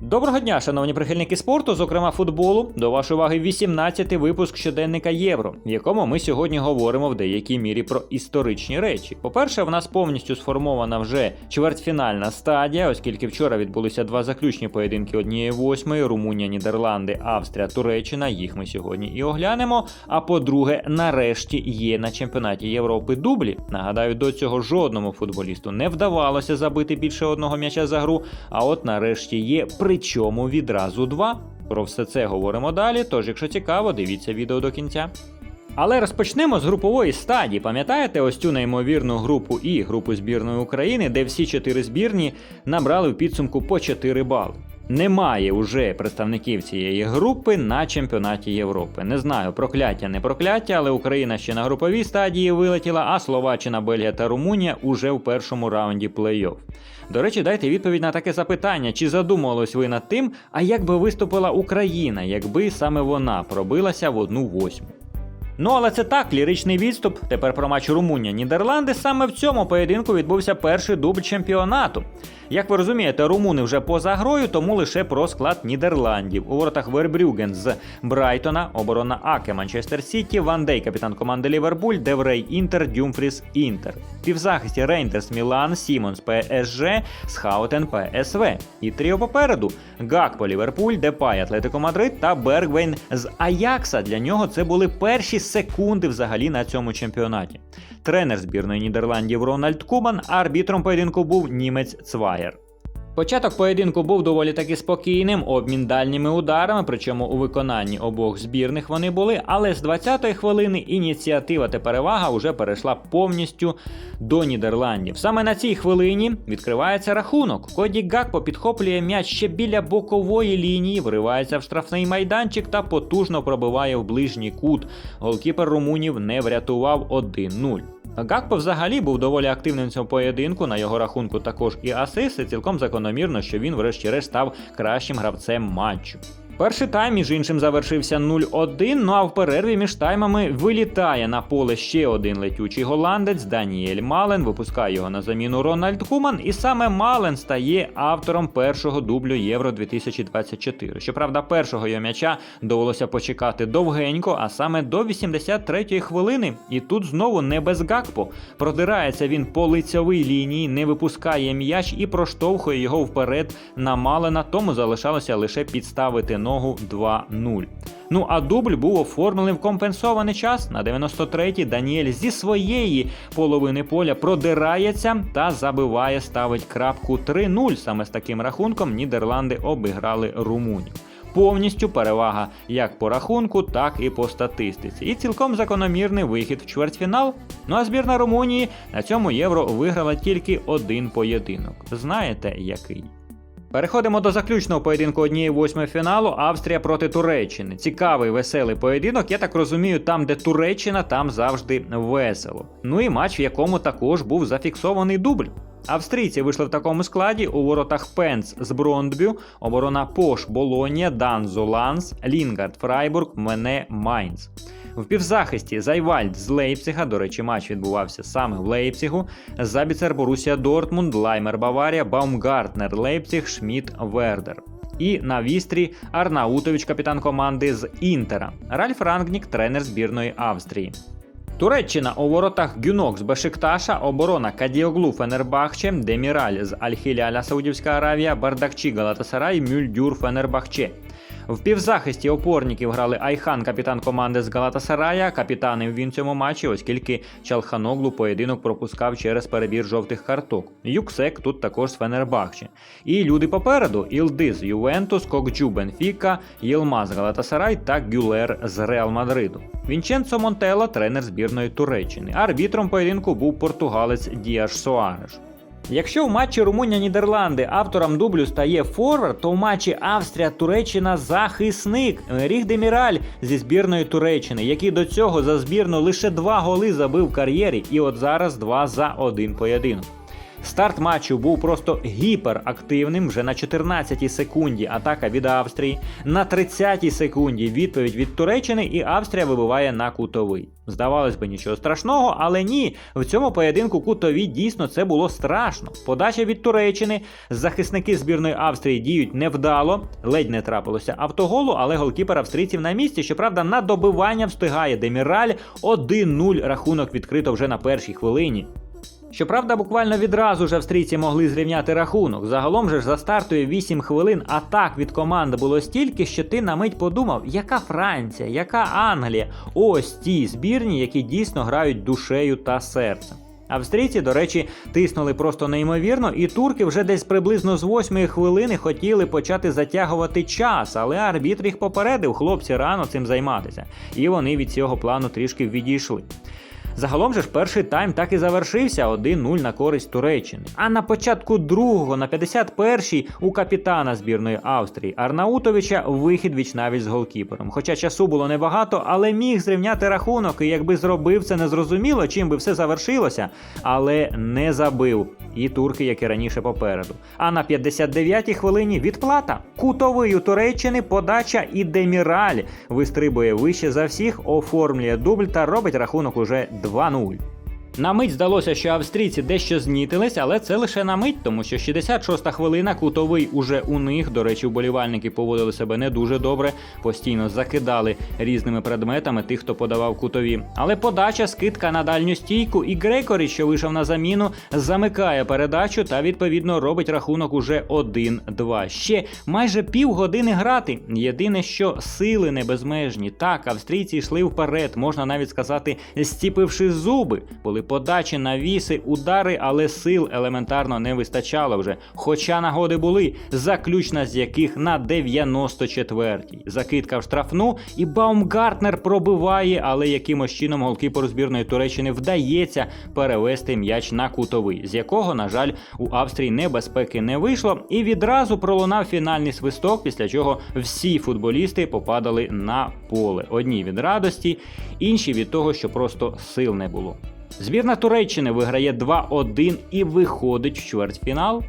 Доброго дня, шановні прихильники спорту, зокрема футболу. До вашої уваги 18-й випуск щоденника Євро, в якому ми сьогодні говоримо в деякій мірі про історичні речі. По-перше, в нас повністю сформована вже чвертьфінальна стадія, оскільки вчора відбулися два заключні поєдинки однієї восьмої: Румунія, Нідерланди, Австрія, Туреччина. Їх ми сьогодні і оглянемо. А по-друге, нарешті є на чемпіонаті Європи дублі. Нагадаю, до цього жодному футболісту не вдавалося забити більше одного м'яча за гру. А от нарешті є, причому відразу два. Про все це говоримо далі. Тож, якщо цікаво, дивіться відео до кінця. Але розпочнемо з групової стадії. Пам'ятаєте ось цю неймовірну групу І, групу збірної України, де всі чотири збірні набрали в підсумку по 4 бали. Немає уже представників цієї групи на чемпіонаті Європи. Не знаю, прокляття, не прокляття, але Україна ще на груповій стадії вилетіла, а Словаччина, Бельгія та Румунія уже в першому раунді плей-офф. До речі, дайте відповідь на таке запитання: чи задумувались ви над тим, а як би виступила Україна, якби саме вона пробилася в одну восьму? Ну, але це так, ліричний відступ. Тепер про матч Румунія Нідерланди. Саме в цьому поєдинку відбувся перший дубль чемпіонату. Як ви розумієте, румуни вже поза грою, тому лише про склад Нідерландів. У воротах Вербрюген з Брайтона, оборона Аке Манчестер Сіті, Ван Дей, капітан команди Ліверпуль, Деврей Інтер, Дюмфріс Інтер. Півзахисті Рейндерс Мілан, Сімонс ПСЖ, Схаутен ПСВ. І тріо попереду Гакпо Ліверпуль, Депай Атлетико Мадрид та Бергвейн з Аякса. Для нього це були перші секунди взагалі на цьому чемпіонаті. Тренер збірної Нідерландів Рональд Кубан, а арбітром поєдинку був німець Цваєр. Початок поєдинку був доволі таки спокійним, обмін дальніми ударами, причому у виконанні обох збірних вони були. Але з 20-ї хвилини ініціатива та перевага вже перейшла повністю до Нідерландів. Саме на цій хвилині відкривається рахунок. Коді Гакпо підхоплює м'яч ще біля бокової лінії, вривається в штрафний майданчик та потужно пробиває в ближній кут. Голкіпер румунів не врятував 1-0. Гакпо взагалі був доволі активним в цьому поєдинку. На його рахунку також і Асиси. Цілком закономірно, що він, врешті-решт, став кращим гравцем матчу. Перший тайм, між іншим, завершився 0-1, ну а в перерві між таймами вилітає на поле ще один летючий голландець Даніель Мален, випускає його на заміну Рональд Куман, і саме Мален стає автором першого дублю Євро 2024. Щоправда, першого його м'яча довелося почекати довгенько, а саме до 83-ї хвилини. І тут знову не без Гакпо. Продирається він по лицьовій лінії, не випускає м'яч і проштовхує його вперед на Малена, тому залишалося лише підставити ногу 2-0. Ну а дубль був оформлений в компенсований час. На 93-й Даніель зі своєї половини поля продирається та забиває, ставить крапку 3-0. Саме з таким рахунком Нідерланди обіграли Румунію. Повністю перевага як по рахунку, так і по статистиці. І цілком закономірний вихід в чвертьфінал. Ну а збірна Румунії на цьому євро виграла тільки один поєдинок. Знаєте який? Переходимо до заключного поєдинку однієї восьмої фіналу Австрія проти Туреччини. Цікавий веселий поєдинок. Я так розумію, там, де Туреччина, там завжди весело. Ну і матч, в якому також був зафіксований дубль. Австрійці вийшли в такому складі у воротах Пенц з Брондбю, оборона Пош Болонія, Данзо Ланс, Лінгард Фрайбург, Мене Майнц. В півзахисті Зайвальд з Лейпцига, до речі, матч відбувався саме в Лейпцигу, Забіцер Борусія Дортмунд, Лаймер Баварія, Baumgartner Лейпциг, Шмідт Вердер. І на вістрі Арнаутович, капітан команди з Інтера, Ральф Рангнік, тренер збірної Австрії. Туреччина у воротах Гюнок з Бешикташа, оборона Кадіоглу Фенербахче, Деміраль з Аль-Хіляля Саудівська Аравія, Бардакчі Галатасарай, Мюльдюр Фенербахче. В півзахисті опорників грали Айхан, капітан команди з Галатасарая. Капітанив він цьому матчі, оскільки Чалханоглу поєдинок пропускав через перебір жовтих карток. Юксек тут також з Фенербахче. І люди попереду: Ілдиз Ювентус, Кокджу Бенфіка, Єлмаз Галатасарай та Гюлер з Реал Мадриду. Вінченцо Монтело, тренер збірної Туреччини. Арбітром поєдинку був португалець Діаш Соареш. Якщо в матчі Румунія-Нідерланди автором дублю стає форвард, то в матчі Австрія-Туреччина захисник Ріг Деміраль зі збірної Туреччини, який до цього за збірну лише два голи забив в кар'єрі, і от зараз два за один поєдинок. Старт матчу був просто гіперактивним. Вже на 14-й секунді атака від Австрії, на 30-й секунді відповідь від Туреччини, і Австрія вибиває на кутовий. Здавалось би, нічого страшного, але ні. В цьому поєдинку кутові дійсно це було страшно. Подача від Туреччини. Захисники збірної Австрії діють невдало, ледь не трапилося автоголу, але голкіпер австрійців на місці. Щоправда, на добивання встигає Деміраль. 1-0 рахунок відкрито вже на першій хвилині. Щоправда, буквально відразу ж австрійці могли зрівняти рахунок. Загалом же ж за стартою 8 хвилин атак від команди було стільки, що ти на мить подумав, яка Франція, яка Англія. Ось ті збірні, які дійсно грають душею та серцем. Австрійці, до речі, тиснули просто неймовірно, і турки вже десь приблизно з восьмої хвилини хотіли почати затягувати час, але арбітр їх попередив, хлопці рано цим займатися. І вони від цього плану трішки відійшли. Загалом же ж перший тайм так і завершився 1-0 на користь Туреччини. А на початку другого, на 51-й, у капітана збірної Австрії Арнаутовича вихід вічнавіч з голкіпером. Хоча часу було небагато, але міг зрівняти рахунок, і якби зробив це незрозуміло, чим би все завершилося, але не забив. І турки, як і раніше попереду. А на 59-й хвилині відплата. Кутовий у Туреччини подача і Деміраль вистрибує вище за всіх, оформлює дубль та робить рахунок уже 2-0. На мить здалося, що австрійці дещо знітились, але це лише на мить, тому що 66-та хвилина кутовий уже у них. До речі, вболівальники поводили себе не дуже добре, постійно закидали різними предметами тих, хто подавав кутові. Але подача, скидка на дальню стійку, і Грекорі, що вийшов на заміну, замикає передачу та відповідно робить рахунок уже 1-2. Ще майже півгодини грати. Єдине, що сили не безмежні. Так, австрійці йшли вперед, можна навіть сказати, стіпивши зуби. Були подачі, навіси, удари, але сил елементарно не вистачало вже. Хоча нагоди були, заключна з яких на 94-й. Закидка в штрафну, і Баумгартнер пробиває, але якимось чином голкіперу збірної Туреччини вдається перевести м'яч на кутовий, з якого, на жаль, у Австрії небезпеки не вийшло. І відразу пролунав фінальний свисток, після чого всі футболісти попадали на поле. Одні від радості, інші від того, що просто сил не було. Збірна Туреччини виграє 2-1 і виходить в чвертьфінал.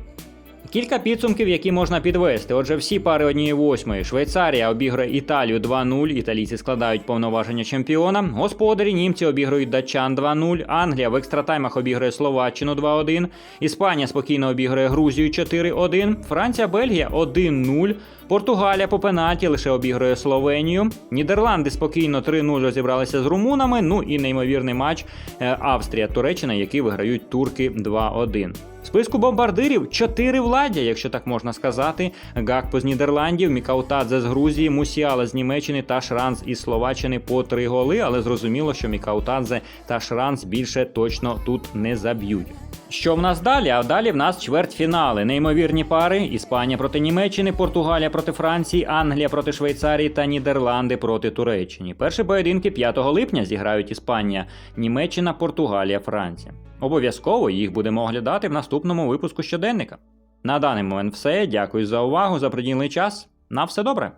Кілька підсумків, які можна підвести. Отже, всі пари однієї восьмої. Швейцарія обіграє Італію 2-0. Італійці складають повноваження чемпіона. Господарі німці обіграють датчан 2-0. Англія в екстратаймах обіграє Словаччину 2-1. Іспанія спокійно обіграє Грузію 4-1. Франція, Бельгія 1-0. Португалія по пенальті лише обігрує Словенію. Нідерланди спокійно 3-0 розібралися з румунами. Ну і неймовірний матч е, Австрія-Туреччина, які виграють турки 2-1. Списку бомбардирів чотири владдя, якщо так можна сказати. Гакпо з Нідерландів, Мікаутадзе з Грузії, Мусіала з Німеччини та Шранц із Словаччини по три голи, але зрозуміло, що Мікаутадзе та Шранц більше точно тут не заб'ють. Що в нас далі? А далі в нас чвертьфінали. Неймовірні пари: Іспанія проти Німеччини, Португалія проти Франції, Англія проти Швейцарії та Нідерланди проти Туреччини. Перші поєдинки 5 липня зіграють Іспанія, Німеччина, Португалія, Франція. Обов'язково їх будемо оглядати в наступному випуску щоденника. На даний момент все. Дякую за увагу, за приділений час. На все добре.